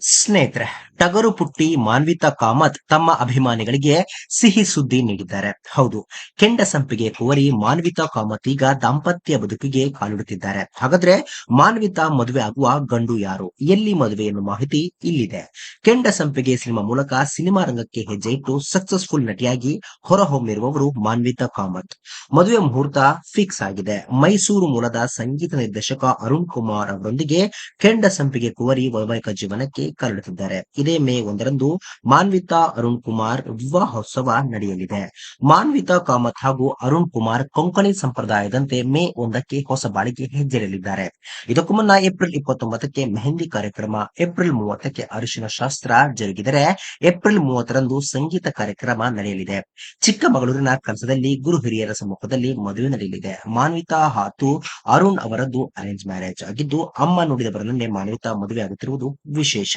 ಸ್ನೇಹಿತರೆ, ಟಗರು ಪುಟ್ಟಿ ಮಾನ್ವಿತಾ ಕಾಮತ್ ತಮ್ಮ ಅಭಿಮಾನಿಗಳಿಗೆ ಸಿಹಿ ಸುದ್ದಿ ನೀಡಿದ್ದಾರೆ. ಹೌದು, ಕೆಂಡ ಸಂಪಿಗೆ ಕೋರಿ ಮಾನ್ವಿತಾ ಕಾಮತ್ ಈಗ ದಾಂಪತ್ಯ ಬದುಕಿಗೆ ಕಾಲಿಡುತ್ತಿದ್ದಾರೆ ಹಾಗಾದ್ರೆ ಮಾನ್ವಿತಾ ಮದುವೆ ಆಗುವ ಗಂಡು ಯಾರು? ಎಲ್ಲಿ ಮದುವೆ ಎನ್ನುವ ಮಾಹಿತಿ ಇಲ್ಲಿದೆ. ಕೆಂಡ ಸಂಪಿಗೆ ಸಿನಿಮಾ ಮೂಲಕ ಸಿನಿಮಾ ರಂಗಕ್ಕೆ ಹೆಜ್ಜೆ ಇಟ್ಟು ಸಕ್ಸಸ್ಫುಲ್ ನಟಿಯಾಗಿ ಹೊರಹೊಮ್ಮಿರುವವರು ಮಾನ್ವಿತಾ ಕಾಮತ್. ಮದುವೆ ಮುಹೂರ್ತ ಫಿಕ್ಸ್ ಆಗಿದೆ. ಮೈಸೂರು ಮೂಲದ ಸಂಗೀತ ನಿರ್ದೇಶಕ ಅರುಣ್ ಕುಮಾರ್ ಅವರೊಂದಿಗೆ ಕೆಂಡ ಸಂಪಿಗೆ ಕುವರಿ ವೈವಾಹಿಕ ಜೀವನಕ್ಕೆ ಕರಡುತ್ತಿದ್ದಾರೆ ಇದೇ ಮೇ ಒಂದರಂದು ಮಾನ್ವಿತಾ ಅರುಣ್ ಕುಮಾರ್ ವಿವಾಹೋತ್ಸವ ನಡೆಯಲಿದೆ. ಮಾನ್ವಿತಾ ಕಾಮತ್ ಹಾಗೂ ಅರುಣ್ ಕುಮಾರ್ ಕೊಂಕಣಿ ಸಂಪ್ರದಾಯದಂತೆ ಮೇ ಒಂದಕ್ಕೆ ಹೊಸ ಬಾಳಿಗೆ ಹೆಜ್ಜೆರಲಿದ್ದಾರೆ ಇದಕ್ಕೂ ಮುನ್ನ ಏಪ್ರಿಲ್ ಇಪ್ಪತ್ತೊಂಬತ್ತಕ್ಕೆ ಮೆಹಂದಿ ಕಾರ್ಯಕ್ರಮ, ಏಪ್ರಿಲ್ ಮೂವತ್ತಕ್ಕೆ ಅರಿಶಿನ ಶಾಸ್ತ್ರ ಜರುಗಿದರೆ ಏಪ್ರಿಲ್ ಮೂವತ್ತರಂದು ಸಂಗೀತ ಕಾರ್ಯಕ್ರಮ ನಡೆಯಲಿದೆ. ಚಿಕ್ಕಮಗಳೂರಿನ ಕಲಸದಲ್ಲಿ ಗುರು ಹಿರಿಯರ ಸಮ್ಮುಖದಲ್ಲಿ ಮದುವೆ ನಡೆಯಲಿದೆ. ಮಾನ್ವಿತಾ ಹಾತು ಅರುಣ್ ಅವರದ್ದು ಅರೇಂಜ್ ಮ್ಯಾರೇಜ್ ಆಗಿದ್ದು, ಅಮ್ಮ ನುಡಿದ ಬರಲನ್ನೇ ಮಾನ್ವಿತಾ ಮದುವೆ ಆಗುತ್ತಿರುವುದು ವಿಶೇಷ.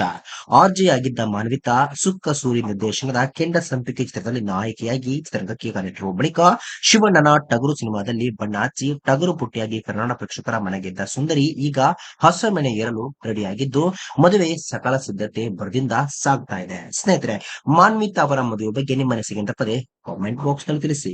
ಆರ್ಜಿ ಆಗಿದ್ದ ಮಾನ್ವಿತಾ ಸುಕ್ಕ ಸೂರಿ ನಿರ್ದೇಶನದ ಕೆಂಡ ಸಂಪಿಕೆ ಚಿತ್ರದಲ್ಲಿ ನಾಯಕಿಯಾಗಿ ಚಿತ್ರರಂಗಕ್ಕೆ ಕಾಲಿಟ್ಟರು ಬಳಿಕ ಶಿವಣ್ಣನ ಟಗರು ಸಿನಿಮಾದಲ್ಲಿ ಬಣ್ಣ ಹಚ್ಚಿ ಟಗರು ಪುಟ್ಟಿಯಾಗಿ ಕನ್ನಡ ಪ್ರೇಕ್ಷಕರ ಮನೆಗೆದ್ದ ಸುಂದರಿ ಈಗ ಹೊಸ ಮನೆ ಏರಲು ರೆಡಿಯಾಗಿದ್ದು ಮದುವೆ ಸಕಲ ಸಿದ್ಧತೆ ಬರದಿಂದ ಸಾಗ್ತಾ ಇದೆ. ಸ್ನೇಹಿತರೆ, ಮಾನ್ವಿತಾ ಅವರ ಮದುವೆ ಬಗ್ಗೆ ನಿಮ್ಮ ಅನಿಸಿಕೆ ತಪ್ಪದೆ ಕಾಮೆಂಟ್ ಬಾಕ್ಸ್ನಲ್ಲಿ ತಿಳಿಸಿ.